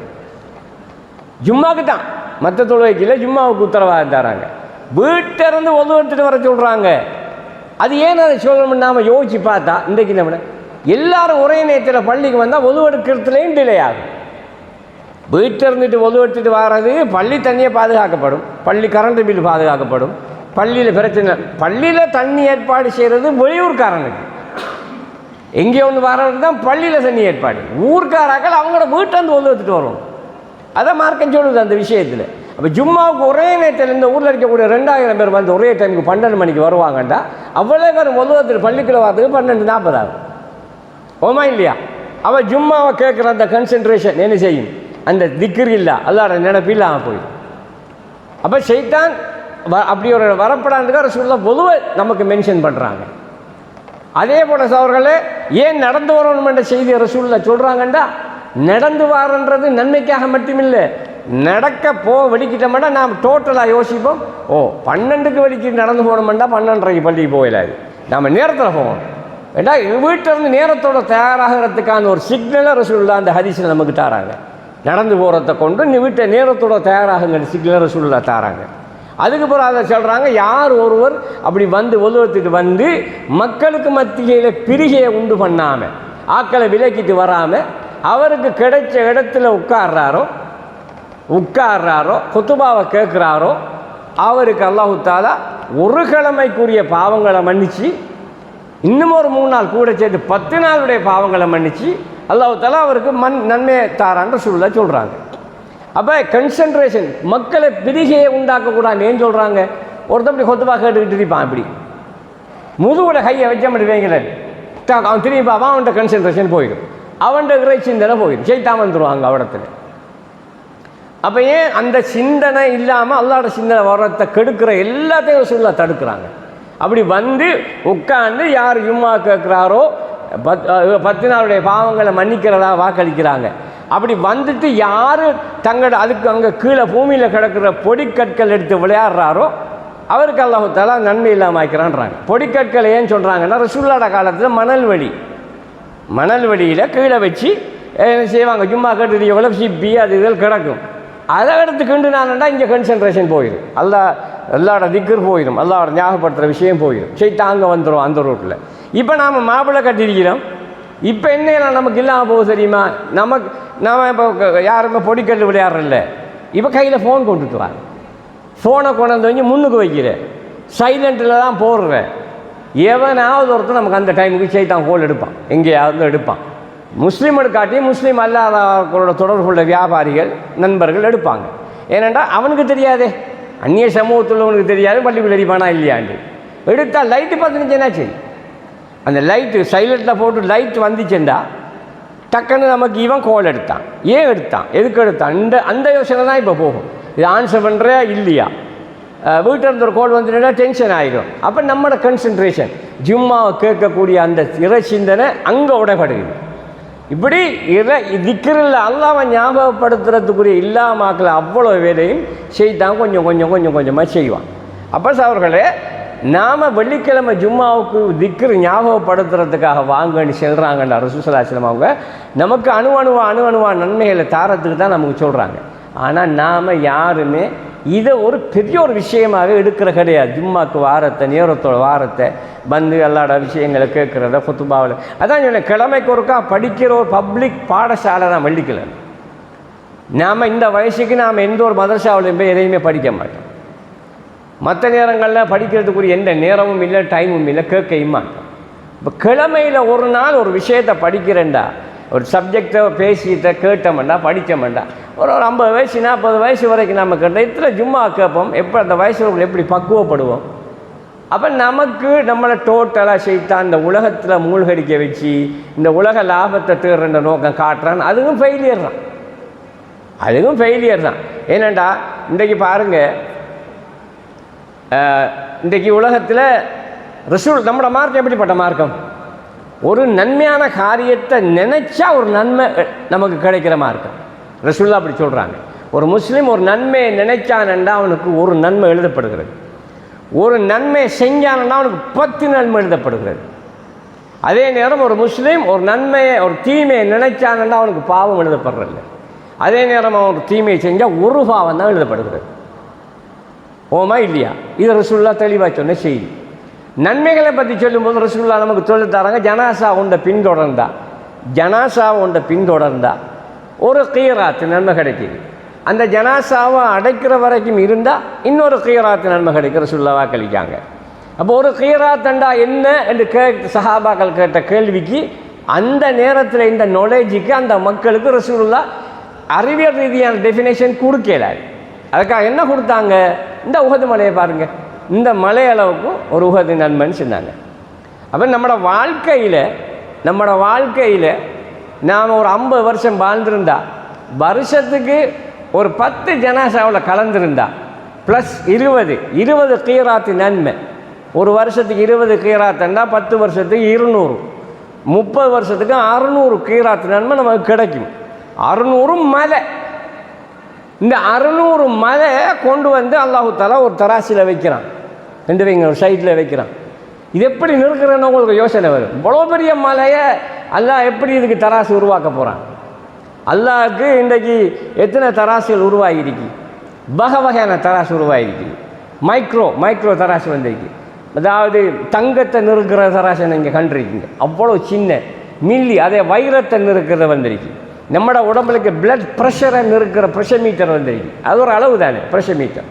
ஜும்மாவுக்கு தான். மற்ற தொழுகைக்கு இல்லை ஜும்மாவுக்கு உத்தரவாக தராங்க. வீட்டிலிருந்து ஒது எடுத்துட்டு வர சொல்கிறாங்க அது ஏன் அதை சொல்லணும்னு நாம் யோசிச்சு பார்த்தா இன்றைக்கு நம்ம எல்லாரும் ஒரே நேரத்தில் பள்ளிக்கு வந்தால் ஒதுவெடுக்கிறதுலேயும் டிலே ஆகும். வீட்டில் இருந்துட்டு ஒது எடுத்துகிட்டு வர்றது பள்ளி தண்ணியை பாதுகாக்கப்படும். பள்ளி கரண்ட் பில் பாதுகாக்கப்படும். பள்ளியில் பிரச்சனை பள்ளியில் தண்ணி ஏற்பாடு செய்கிறது வெளியூர்காரனுக்கு. எங்கே ஒன்று வரவங்க தான் பள்ளியில் தண்ணி ஏற்பாடு. ஊர்க்காராக்கள் அவங்களோட வீட்டிலேருந்து வந்து எடுத்துட்டு வரும் அதை மார்க்கம் சொல்லுது அந்த விஷயத்தில். அப்போ ஜும்மாவுக்கு ஒரே நேரத்தில் இந்த ஊரில் இருக்கக்கூடிய ரெண்டாயிரம் பேர் வந்து ஒரே டைமுக்கு பன்னெண்டு மணிக்கு வருவாங்கண்டா? அவ்வளோ பேர் முதலத்தில் பள்ளிக்குள்ள வரதுக்கு பன்னெண்டு நாற்பது ஆகும். ஓமா இல்லையா? அவள் ஜும்மாவை கேட்குற அந்த கன்சென்ட்ரேஷன் என்ன செய்யும்? அந்த திக்ரு இல்லை. அல்லாட நினைப்பு இல்லாமல் போயிடும் அப்போ செய்தான் வ அப்படி ஒரு வரப்படாதுக்காக ரசூல்லா பொதுவாக நமக்கு மென்ஷன் பண்ணுறாங்க அதே போல் சவர்களே ஏன் நடந்து வரணுமென்ற செய்தி ரசூல்லா சொல்கிறாங்கண்டா நடந்து வாரன்றது நன்மைக்காக மட்டுமில்லை. நடக்க போ வெடிக்கிட்டோம்னா நாம் டோட்டலாக யோசிப்போம். ஓ பன்னெண்டுக்கு வெடிக்கு நடந்து போகணுமெண்டா பன்னெண்டரைக்கு பள்ளிக்கு போயிடாது நம்ம நேரத்தில் போவோம். ஏண்டா வீட்டிலேருந்து நேரத்தோட தயாராகிறதுக்கான ஒரு சிக்னலை ரசூல்லா அந்த ஹரிசில் நமக்கு தாராங்க. நடந்து போகிறத கொண்டு நீ வீட்டை நேரத்தோட தயாராகுங்க சிக்னல் ரசூல்லா தாராங்க. அதுக்கு பிறகு அதை சொல்கிறாங்க யார் ஒருவர் அப்படி வந்து உதவத்துக்கு வந்து மக்களுக்கு மத்தியில் பிரிகையை உண்டு பண்ணாமல் ஆக்களை விலக்கிட்டு வராமல் அவருக்கு கிடைச்ச இடத்துல உட்கார்றாரோ உட்கார்றாரோ குத்துபாவை கேட்குறாரோ அவருக்கு அல்லாஹு தாலா ஒரு கிழமைக்குரிய பாவங்களை மன்னிச்சு இன்னும் ஒரு மூணு நாள் கூட சேர்த்து பத்து நாளுடைய பாவங்களை மன்னிச்சு அல்லாஹு தாலா அவருக்கு மண் நன்மையை தாரான்ற சூழலை சொல்கிறாங்க அப்போ கன்சன்ட்ரேஷன் மக்களை பிரிகையை உண்டாக்கக்கூடாது ஏன் சொல்கிறாங்க ஒருத்தன் இப்படி கொத்துபா கேட்டுக்கிட்டு இருப்பான் இப்படி. முதுகுல கையை வச்ச மாதிரி அவன் திரும்பி பார்ப்பான் அவன்கிட்ட கன்சன்ட்ரேஷன் போயிடும். அவன்கிட்ட இறை சிந்தனை போயிடும். ஜெயித்தா வந்துடுவாங்க அவடத்தில். அப்போ ஏன் அந்த சிந்தனை இல்லாமல் அல்லாட சிந்தனை வரத்தை கெடுக்கிற எல்லாத்தையும் சொல்ல தடுக்கிறாங்க. அப்படி வந்து உட்காந்து யார் ஜும்மா கேட்குறாரோ பத் அஹ் பத்து நாளுடைய பாவங்களை மன்னிக்கிறதா வாக்களிக்கிறாங்க. அப்படி வந்துட்டு யார் தங்களோட அதுக்கு அங்கே கீழே பூமியில் கிடக்கிற பொடிக்கற்கள் எடுத்து விளையாடுறாரோ அவருக்கு அல்லாஹால நன்மை இல்லாமல் ஆக்கிறான்றாங்க பொடிக்கற்களை ஏன் சொல்கிறாங்கன்னா ரசூல்லாட காலத்தில் மணல் வழி மணல் வழியில் கீழே வச்சு என்ன செய்வாங்க? சும்மா கேட்டு எவ்வளோ சிப்பி அது இதில் கிடக்கும். அதை எடுத்துக்கிண்டு நான்டா இங்கே கன்சன்ட்ரேஷன் போயிடும் அல்லா எல்லாரோட திக்கர் போயிடும் அல்லாவோட ஞாபகப்படுத்துகிற விஷயம் போயிடும் செய்தா அங்கே வந்துடும் அந்த ரோட்டில் இப்போ நாம் மாப்பிள்ளை கட்டியிருக்கிறோம். இப்போ என்ன நமக்கு இல்லாமல் போகுது தெரியுமா? நமக்கு நம்ம இப்போ யாருமே பொடிக்கல் விளையாடுறல இப்போ கையில் ஃபோன் கொண்டுட்டு வா. ஃபோனை கொண்டாந்து வந்து முன்னுக்கு வைக்கிறேன் சைலண்ட்டில் தான் போடுறேன் எவனாவது ஒருத்தர் நமக்கு அந்த டைமுக்கு சைத்தான் கோல் எடுப்பான். எங்கேயாவது எடுப்பான். முஸ்லீம் காட்டி முஸ்லீம் அல்லாதவர்களோட தொடர்புள்ள வியாபாரிகள் நண்பர்கள் எடுப்பாங்க. ஏனென்றால் அவனுக்கு தெரியாதே. அந்நிய சமூகத்தில் உள்ளவனுக்கு தெரியாது பள்ளிக்குள்ள அடிப்பானா இல்லையாண்டு. எடுத்தால் லைட்டு பார்த்துனுச்சுன்னா சரி அந்த லைட்டு சைலண்டில் போட்டு லைட் வந்துச்சுண்டா டக்குன்னு நமக்கு இவன் கோல் எடுத்தான். ஏன் எடுத்தான்? எதுக்கு எடுத்தான்? இந்த அந்த யோசனை தான் இப்போ போகும். இது ஆன்சர் பண்ணுறியா இல்லையா? வீட்டில் இருந்த ஒரு கோல் வந்துட்டா டென்ஷன் ஆகிடும் அப்போ நம்மளோட கன்சன்ட்ரேஷன் ஜிம்மாவை கேட்கக்கூடிய அந்த இறை சிந்தனை அங்கே உடைபடுகிறது. இப்படி இறை திக்கிரில் அல்லாவை ஞாபகப்படுத்துறதுக்குரிய இல்லாமாக்களை அவ்வளோ வேலையும் செய்தான் கொஞ்சம் கொஞ்சம் கொஞ்சம் கொஞ்சமாக செய்வான். அப்போ அவர்களே நாம் வெள்ளிக்கிழமை ஜும்மாவுக்கு திக்ரு ஞாபகப்படுத்துறதுக்காக வாங்கன்னு செல்கிறாங்கன்ற ரசூசலாசிலம் அவங்க நமக்கு அணு அணுவா அணு அணுவா நன்மைகளை தாரத்துக்கு தான் நமக்கு சொல்கிறாங்க ஆனால் நாம் யாருமே இதை ஒரு பெரிய ஒரு விஷயமாகவே எடுக்கிற கிடையாது. ஜும்மாக்கு வாரத்தை நேரத்தோட வாரத்தை வந்து எல்லாட விஷயங்களை கேட்குறத குத்துபாவில். அதான் சொன்னேன் கிழமைக்கு ஒருக்கா படிக்கிற ஒரு பப்ளிக் பாடசாலை தான் வெள்ளிக்கிழமை நாம் இந்த வயசுக்கு நாம் எந்த ஒரு மதரசாவிலையும் போய் எதையுமே படிக்க மாட்டோம். மற்ற நேரங்களில் படிக்கிறதுக்குரிய எந்த நேரமும் இல்லை டைமும் இல்லை கேட்கவும் மாட்டோம். இப்போ கிழமையில் ஒரு நாள் ஒரு விஷயத்தை படிக்கிறேன்டா ஒரு சப்ஜெக்டை பேசிட்ட கேட்டோம்டா படித்தோம்டா ஒரு ஒரு ஐம்பது வயசு நாற்பது வயசு வரைக்கும் நம்ம கேட்டால் இத்தனை ஜும்மா கேட்போம் எப்போ அந்த வயசுல எப்படி பக்குவப்படுவோம்? அப்போ நமக்கு நம்மளை டோட்டலாக செய்தான் இந்த உலகத்தில் மூழ்கடிக்க வச்சு இந்த உலக லாபத்தை தேடுற நோக்கம் காட்டுறான். அதுவும் ஃபெயிலியர் தான். அதுவும் ஃபெயிலியர் தான். ஏனண்டா இன்றைக்கு பாருங்கள் இன்றைக்கு உலகத்தில் ரிசூல் நம்மளோட மார்க்கம் எப்படிப்பட்ட மார்க்கம் ஒரு நன்மையான காரியத்தை நினைச்சா ஒரு நன்மை நமக்கு கிடைக்கிற மார்க்கம் ரசூல்லா அப்படி சொல்கிறாங்க ஒரு முஸ்லீம் ஒரு நன்மையை நினைச்சானண்டா அவனுக்கு ஒரு நன்மை எழுதப்படுகிறது. ஒரு நன்மை செஞ்சானண்டா அவனுக்கு பத்து நன்மை எழுதப்படுகிறது. அதே நேரம் ஒரு முஸ்லீம் ஒரு நன்மையை ஒரு தீமையை நினைச்சானண்டா அவனுக்கு பாவம் எழுதப்படுறதில்ல. அதே நேரம் அவன் ஒரு தீமையை செஞ்சால் ஒரு பாவம் தான் எழுதப்படுகிறது. ஓமா இல்லையா? இது ரசுல்லா தெளிவாக சொன்ன செய்தி. நன்மைகளை பற்றி சொல்லும்போது ரசுல்லா நமக்கு சொல்லி தராங்க ஜனாசா உண்டை பின்தொடர்ந்தா. ஜனாசா உண்டை பின்தொடர்ந்தா. ஒரு கீராத்து நன்மை கிடைக்கிது. அந்த ஜனாசாவை அடைக்கிற வரைக்கும் இருந்தால் இன்னொரு கீராத்து நன்மை கிடைக்கிற சொல்லவா கழிக்காங்க அப்போ ஒரு கீராத்தண்டா என்ன என்று கே சஹாபாக்கள் கேட்ட கேள்விக்கு அந்த நேரத்தில் இந்த நாலேஜுக்கு அந்த மக்களுக்கு ரசூலுல்லா அறிவியல் ரீதியான டெஃபினேஷன் கொடுக்கல. அதுக்காக என்ன கொடுத்தாங்க? இந்த உகது மலையை பாருங்கள் இந்த மலை அளவுக்கும் ஒரு உகது நன்மைன்னு சொன்னாங்க. அப்போ நம்மளோட வாழ்க்கையில் நம்மளோட வாழ்க்கையில் நாம் ஒரு ஐம்பது வருஷம் வாழ்ந்திருந்தா வருஷத்துக்கு ஒரு பத்து ஜனாசாவில் கலந்துருந்தா ப்ளஸ் இருபது இருபது கீராத்து நன்மை. ஒரு வருஷத்துக்கு இருபது கீராத்துன்னா பத்து வருஷத்துக்கு இருநூறு. முப்பது வருஷத்துக்கு அறுநூறு கீராத்து நன்மை நமக்கு கிடைக்கும். அறுநூறு மலை. இந்த அறுநூறு மலை கொண்டு வந்து அல்லாஹு தாலா ஒரு தராசியில் வைக்கிறான். ரெண்டு வைங்க ஒரு சைட்டில் வைக்கிறான். இது எப்படி நிற்கிறேன்னு உங்களுக்கு யோசனை வரும். இவ்வளோ பெரிய மலையை அல்லாஹ் எப்படி இதுக்கு தராசு உருவாக்க போகிறான் அல்லாவுக்கு இன்றைக்கு எத்தனை தராசுகள் உருவாகிருக்கு வகை வகையான தராசு உருவாகிருக்கு மைக்ரோ மைக்ரோ தராசு வந்திருக்கு. அதாவது தங்கத்தை நிறுக்கிற தராசை நீங்கள் கண்டிருக்கீங்க அவ்வளோ சின்ன மில்லி அதே வைரத்தை நிறுக்கிறத வந்திருக்கு. நம்மட உடம்புக்கு பிளட் ப்ரெஷரை நிறுக்கிற ப்ரெஷர் மீட்டர் வந்திருக்கு. அது ஒரு அளவு தானே ப்ரெஷர் மீட்டர்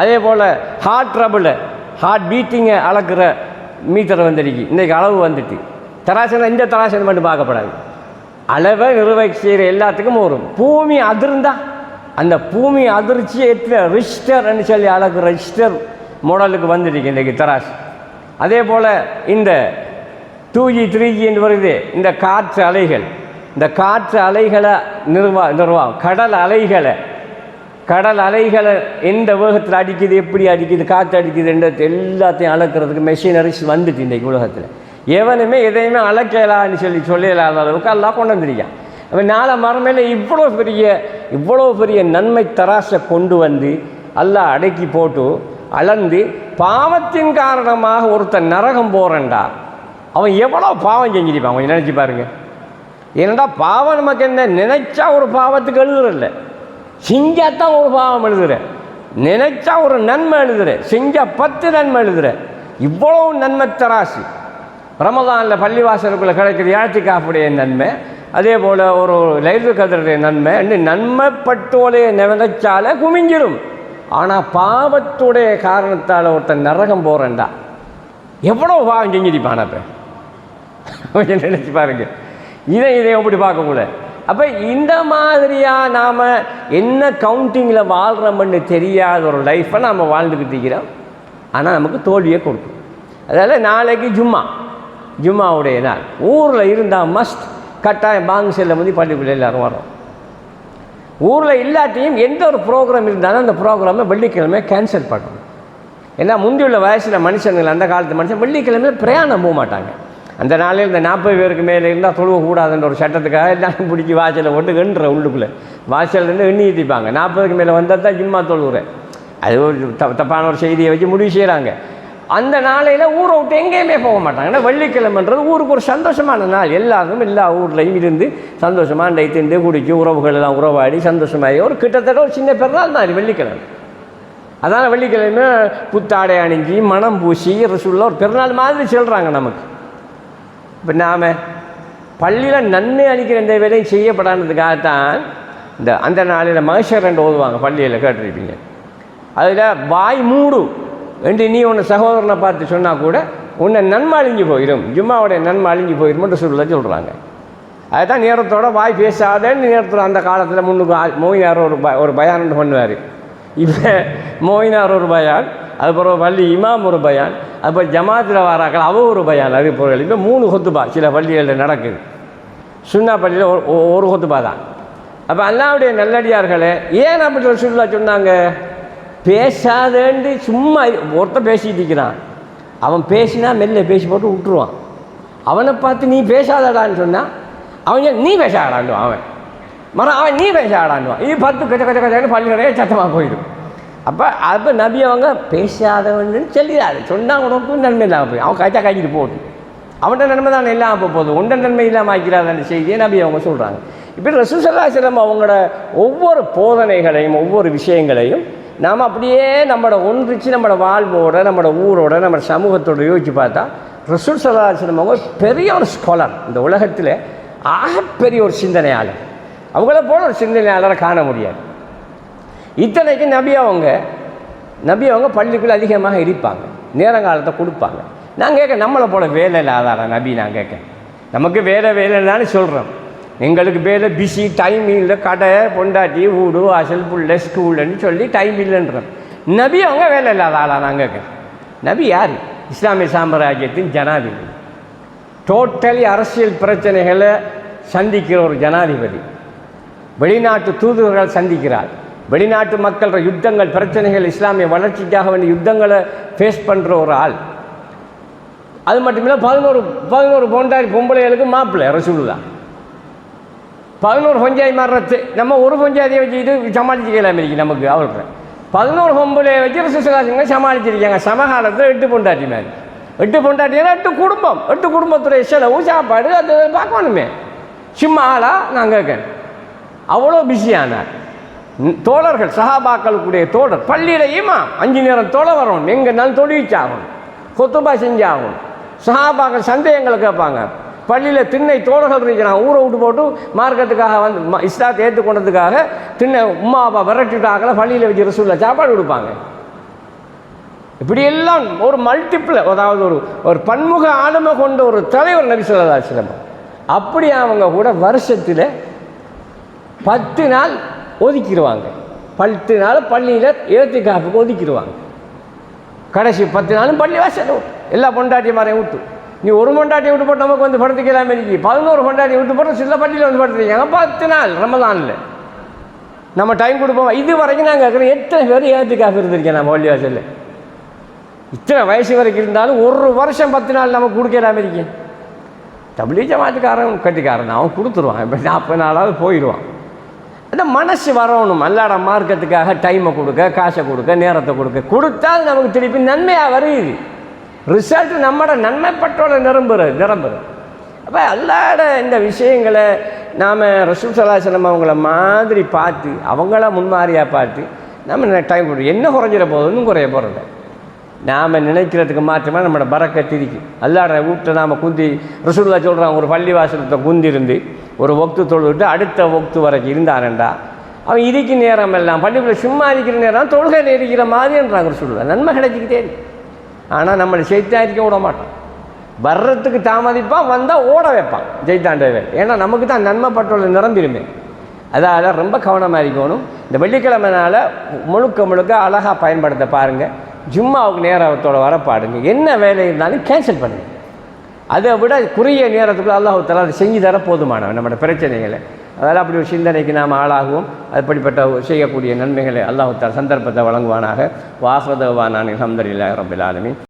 அதே போல் ஹார்ட் ட்ரபிள் ஹார்ட் பீட்டிங்கை அளக்கிற மீட்டர் வந்திருக்கு. இன்றைக்கி அளவு வந்துட்டு. தராசனை இந்த தராசனை மட்டும் பார்க்கப்படாது. அளவை நிர்வகி செய்கிற எல்லாத்துக்கும் வரும் பூமி அதிர்ந்தா அந்த பூமி அதிர்ச்சி எத்தனை ரிஸ்டர்ன்னு சொல்லி அழகு ரெஜிஸ்டர் மாடலுக்கு வந்துருக்கு இன்றைக்கி தராசு அதே போல் இந்த டூ ஜி த்ரீ ஜின்னு வருது இந்த காற்று அலைகள். இந்த காற்று அலைகளை நிர்வா நிர்வாகம் கடல் அலைகளை கடல் அலைகளை எந்த வேகத்தில் அடிக்குது எப்படி அடிக்குது காற்று அடிக்குதுன்றது எல்லாத்தையும் அளக்கிறதுக்கு மெஷினரிஸ் வந்துட்டு இன்றைக்கு உலகத்தில். எவனுமே எதையுமே அளக்கலான்னு சொல்லி சொல்லலாத அளவுக்கு எல்லாம் கொண்டு வந்திருக்கான். அவன் நாளை மரமேல இவ்வளோ பெரிய இவ்வளோ பெரிய நன்மை தராசை கொண்டு வந்து எல்லாம் அடக்கி போட்டு அளந்து பாவத்தின் காரணமாக ஒருத்தன் நரகம் போகிறண்டா அவன் எவ்வளோ பாவம் செஞ்சிருப்பான் கொஞ்சம் நினச்சி பாருங்க. ஏன்னா பாவம் நமக்கு என்ன? நினைச்சா ஒரு பாவத்துக்கு எழுதுறல்ல. செஞ்சாதான் ஒரு பாவம் எழுதுற. நினைச்சா ஒரு நன்மை எழுதுற. செஞ்சா பத்து நன்மை எழுதுற. இவ்வளோ நன்மை தராசு. ரமதானில் பள்ளிவாசலுக்குள்ளே கிடைக்கிற யாத்திகாப்புடைய நன்மை. அதே போல் ஒரு லைது கதருடைய நன்மை இன்னும் நன்மைப்பட்டோலே நினைச்சால குமிஞ்சிடும் ஆனால் பாவத்துடைய காரணத்தால் ஒருத்தன் நரகம் போகிறேன்டா எவ்வளோ பாவம் செஞ்சிருப்பான் அப்போ? கொஞ்சம் நினச்சி பாருங்க. இதை இதை எப்படி பார்க்கக்கூட அப்போ இந்த மாதிரியாக நாம் என்ன கவுண்டிங்கில் வாழ்கிறோம்னு தெரியாத ஒரு லைஃப்பை நாம் வாழ்ந்துக்கிட்டு இருக்கிறோம். ஆனால் நமக்கு தோல்வியை கொடுக்கும். அதனால் நாளைக்கு ஜும்மா. ஜும்மாவுடைய நாள் ஊரில் இருந்தால் மஸ்ட் கட்டாயம் பாங்கு செல்ல வந்து பள்ளிக்குள்ளே எல்லோரும் வரோம். ஊரில் இல்லாட்டியும் எந்த ஒரு ப்ரோக்ராம் இருந்தாலும் அந்த ப்ரோக்ராமை வெள்ளிக்கிழமை கேன்சல் பண்ணணும். ஏன்னா முந்தியுள்ள வயசில் மனுஷங்கள் அந்த காலத்து மனுஷன் வெள்ளிக்கிழமையில் பிரயாணம் போக மாட்டாங்க. அந்த நாளில் இந்த நாற்பது பேருக்கு மேலே இருந்தால் தொழுவக்கூடாதுன்ற ஒரு சட்டத்துக்காக எல்லாரும் பிடிச்சி வாசலில் போட்டு எண்ணுற உள்ளுக்குள்ளே. வாசல்லேருந்து எண்ணி ஏற்றிப்பாங்க நாற்பதுக்கு மேலே வந்தால் தான் ஜிம்மா தொழுவுறேன். அது ஒரு த தப்பான ஒரு செய்தியை வச்சு முடிவு செய்கிறாங்க அந்த நாளையில் ஊரை விட்டு எங்கேயுமே போக மாட்டாங்க. ஏன்னா வெள்ளிக்கிழமைன்றது ஊருக்கு ஒரு சந்தோஷமான நாள். எல்லாரும் எல்லா ஊர்லேயும் இருந்து சந்தோஷமாக அண்டை திண்டு குடிச்சு உறவுகள் எல்லாம் உறவாடி சந்தோஷமாகி ஒரு கிட்டத்தட்ட ஒரு சின்ன பெருநாள் மாதிரி வெள்ளிக்கிழமை. அதனால் வெள்ளிக்கிழமை புத்தாடை அணிஞ்சி மனம் பூசி ரசூலில் ஒரு பிறநாள் மாதிரி சொல்கிறாங்க நமக்கு. இப்போ நாம் பள்ளியில் நன்மை அளிக்கிற இந்த வேலையும் செய்யப்படாததுக்காகத்தான் இந்த அந்த நாளில் மகேஸ்வரன் ஓதுவாங்க பள்ளியில் கேட்டிருப்பீங்க. அதில் வாய் மூடு. என்று நீ உன்னை சகோதரனை பார்த்து சொன்னால் கூட உன்னை நன்மை அழிஞ்சு போயிடும் ஜும்மாவுடைய நன்மை அழிஞ்சு போயிடும்னு சொல்ல சொல்கிறாங்க அதுதான் நேரத்தோட வாய் பேசாதேன்னு நேரத்தில் அந்த காலத்தில் முன்னுக்கு மோயினார் ஒரு ப ஒரு பயான்னு பண்ணுவார். இப்போ மோயினார் ஒரு பயான் அதுக்கப்புறம் பள்ளி இமாம் ஒரு பயான் அதுக்கப்புறம் ஜமாத்தில் வாராக்கள் அவ ஒரு பயான் அது இப்போ மூணு கொத்துபா சில பள்ளிகளில் நடக்குது. சுண்ணா பள்ளியில் ஒரு ஒரு கொத்துபா தான். அப்போ அல்லாவுடைய நல்லடியார்களே ஏன் அப்படி ரசூலுல்லாஹ் சொன்னாங்க? பேசாதேன்ட்டு சும்மா ஒருத்தன் பேசிட்டு இருக்கிறான். அவன் பேசினா மெல்ல பேசி போட்டு விட்டுருவான். அவனை பார்த்து நீ பேசாதடான்னு சொன்னால் அவன் நீ பேசாடான்டுவான் அவன். மரம் அவன் நீ பேசாடான்டுவான் இது பத்து கச்ச கச்ச கச்சன்னு பள்ளி நிறைய சத்தமாக போயிடும். அப்போ அப்போ நபி அவங்க பேசாதவன்னு சொல்லிடாது சொன்னால் உனக்கும் நன்மை இல்லாமல் போய் அவன் கச்சா காய்ச்சிட்டு போட்டு. அவன்கிட்ட நன்மை தான் இல்லாமல் போக போகுது. உண்ட நன்மை இல்லாமல் ஆக்கிறாத செய்தியை நபி அவங்க சொல்கிறாங்க இப்படி ரசூசல்லா சிலம் அவங்களோட ஒவ்வொரு போதனைகளையும் ஒவ்வொரு விஷயங்களையும் நாம் அப்படியே நம்மளோட ஒன்றிச்சு நம்மளோட வாழ்வோட நம்மளோட ஊரோட நம்ம சமூகத்தோட யோசிச்சு பார்த்தா ரசூல் சல்லாஹம் அவங்க பெரிய ஒரு ஸ்காலர் இந்த உலகத்தில் ஆகப்பெரிய ஒரு சிந்தனையாளர். அவங்கள போல ஒரு சிந்தனையாளரை காண முடியாது. இத்தனைக்கு நபி அவங்க நபி அவங்க பள்ளிக்குள்ளே அதிகமாக இருப்பாங்க. நேரங்காலத்தை கொடுப்பாங்க. நான் கேட்க நம்மளை போல வேலை இல்லாதாரா நபி நான் கேட்க? நமக்கு வேலை வேலைன்னு சொல்கிறோம் எங்களுக்கு பேர் பிஸி டைம் இல்லை கடை பொண்டாட்டி வீடு வாசல் புள்ள ஸ்கூலுன்னு சொல்லி டைம் இல்லைன்றோம். நபி அவங்க வேலை இல்லாத ஆளா நாங்கள் நபி யார்? இஸ்லாமிய சாம்ராஜ்யத்தின் ஜனாதிபதி. டோட்டலி அரசியல் பிரச்சனைகளை சந்திக்கிற ஒரு ஜனாதிபதி. வெளிநாட்டு தூதுவர்கள் சந்திக்கிறார். வெளிநாட்டு மக்கள யுத்தங்கள் பிரச்சனைகள் இஸ்லாமிய வளர்ச்சிக்காக வேண்டிய யுத்தங்களை ஃபேஸ் பண்ணுற ஒரு ஆள். அது மட்டும் இல்லை பதினோரு பதினோரு பொண்டாட்டி பொம்பளைகளுக்கு மாப்பிள்ளை ரசூலுதான் பதினோரு பஞ்சாயத்து மாறுறது நம்ம ஒரு பஞ்சாயத்தை வச்சுக்கிட்டு சமாளிச்சுக்கலாம் இருக்கு நமக்கு அவர்கிட்ட. பதினோரு பொம்பளை வச்சு ரசூசகாசங்க சமாளிச்சிருக்காங்க. சமகாலத்தில் எட்டு பொண்டாட்டி மாதிரி. எட்டு பொண்டாட்டினா எட்டு குடும்பம். எட்டு குடும்பத்துடைய செலவு சாப்பாடு அது பார்க்கணுமே. சும்மா ஆளா? நான் கேட்கேன் அவ்வளோ பிஸியானார் தோழர்கள் சஹாபாக்களுக்குடைய தோழர் பள்ளியிலையுமா அஞ்சு நேரம் தொலை வரணும். எங்கேனாலும் தொழிற்சாகணும் கொத்துபா செஞ்சாகணும். சஹாபாக்கள் சந்தேகங்களை கேட்பாங்க. பள்ளியில் திண்ணை தோழர்கள் இருக்கிறாங்க ஊரை விட்டு போட்டு மார்க்கத்துக்காக வந்து இஸ்லாத்தை ஏற்றுக்கொண்டதுக்காக திண்ணை உமா அப்பா விரட்டிட்டாங்கள பள்ளியில் வச்சு ரசூலில் சாப்பாடு கொடுப்பாங்க. இப்படியெல்லாம் ஒரு மல்டிப்பிள் அதாவது ஒரு ஒரு பன்முக ஆளுமை கொண்ட ஒரு தலைவர் நபி சொல்லதா சிலம்பம் அப்படி அவங்க கூட வருஷத்தில் பத்து நாள் ஒதுக்கிடுவாங்க பத்து நாள் பள்ளியில் ஏற்றி காப்புக்கு ஒதுக்கிடுவாங்க கடைசி பத்து நாளும் பள்ளி வாசல் எல்லா பொண்டாட்டியமாரையும் விட்டு நீ ஒரு பொண்டாட்டியை விட்டு போட்டு நமக்கு வந்து படுத்துக்கலாம் இருக்கு பதினோரு பொண்டாட்டியை விட்டு போட்டு சில பள்ளியில் வந்து படுத்துருக்காங்க பத்து நாள் ரமதானில் நம்ம டைம் கொடுப்போம். இது வரைக்கும் நாங்கள் கேட்குறோம் எத்தனை பேர் ஏற்றுக்காக இருந்திருக்கேன் நம்ம பள்ளி வாசலில் இத்தனை வயசு வரைக்கும் இருந்தாலும் ஒரு வருஷம் பத்து நாள் நமக்கு கொடுக்கலாம இருக்கேன் தபிலி ஜமாத்துக்காரன் கட்டிக்காரன். அவன் கொடுத்துருவான். இப்போ நாற்பது நாளாவது போயிடுவான் அந்த மனசு வரணும். அல்லாட மார்க்கத்துக்காக டைமை கொடுக்க காசை கொடுக்க நேரத்தை கொடுக்க. கொடுத்தால் நமக்கு திருப்பி நன்மையாக வருது. ரிசல்ட் நம்மட நன்மைப்பட்டோட நிரம்புற நிரம்புறது. அப்போ அல்லாட இந்த விஷயங்களை நாம் ரசூல் சலாசலம் அவங்கள மாதிரி பார்த்து அவங்கள முன்மாதிரியாக பார்த்து நம்ம டைம் கொடு என்ன குறைஞ்சிட போகுது? குறைய போகிறது நாம் நினைக்கிறதுக்கு மாற்றமாக நம்மளோட பறக்க திரிக்கு. அல்லாட வீட்டை நாம் குந்தி ரசூல்லா சொல்கிறான் ஒரு பள்ளி வாசலத்தை குந்தி இருந்து ஒரு ஒக்து தொழுவிட்டு அடுத்த ஒக்து வரைக்கும் இருந்தாரண்டா அவன் இடிக்கு நேரம் எல்லாம் பள்ளிக்குள்ளே சும்மா இருக்கிற நேரம் தொழுகை இருக்கிற மாதிரின்றாங்க ரசூல்லா நன்மை கிடைச்சிக்கிட்டே இருக்கு. ஆனால் நம்மளை செய்தான் இருக்க விட மாட்டான் வர்றதுக்கு தாமதிப்பான் வந்தால் ஓட வைப்பான் ஜெயித்தாண்டவே ஏன்னா நமக்கு தான் நன்மைப்பட்டோட நிரம்பிருமே அதால் ரொம்ப கவனமாக இருக்கணும். இந்த வெள்ளிக்கிழமைனால முழுக்க முழுக்க அழகாக பயன்படுத்த பாருங்கள் ஜும்மாவுக்கு நேரத்தோட வர பாடுங்க என்ன வேலை இருந்தாலும் கேன்சல் பண்ணுங்க. அதை விட குறுகிய நேரத்துக்குள்ள அல்லாஹ் தலா அதை செஞ்சு தர போதுமானவன். நம்மளோட பிரச்சனைகளை. அதனால் அப்படி ஒரு சிந்தனைக்கு நாம் ஆளாகவும். அப்படிப்பட்ட செய்யக்கூடிய நன்மைகளை அல்லாஹ் தஆலா சந்தர்ப்பத்தை வழங்குவானாக. வாசதவானான் அல்ஹம்துலில்லாஹி ரபில் ஆலமீன்.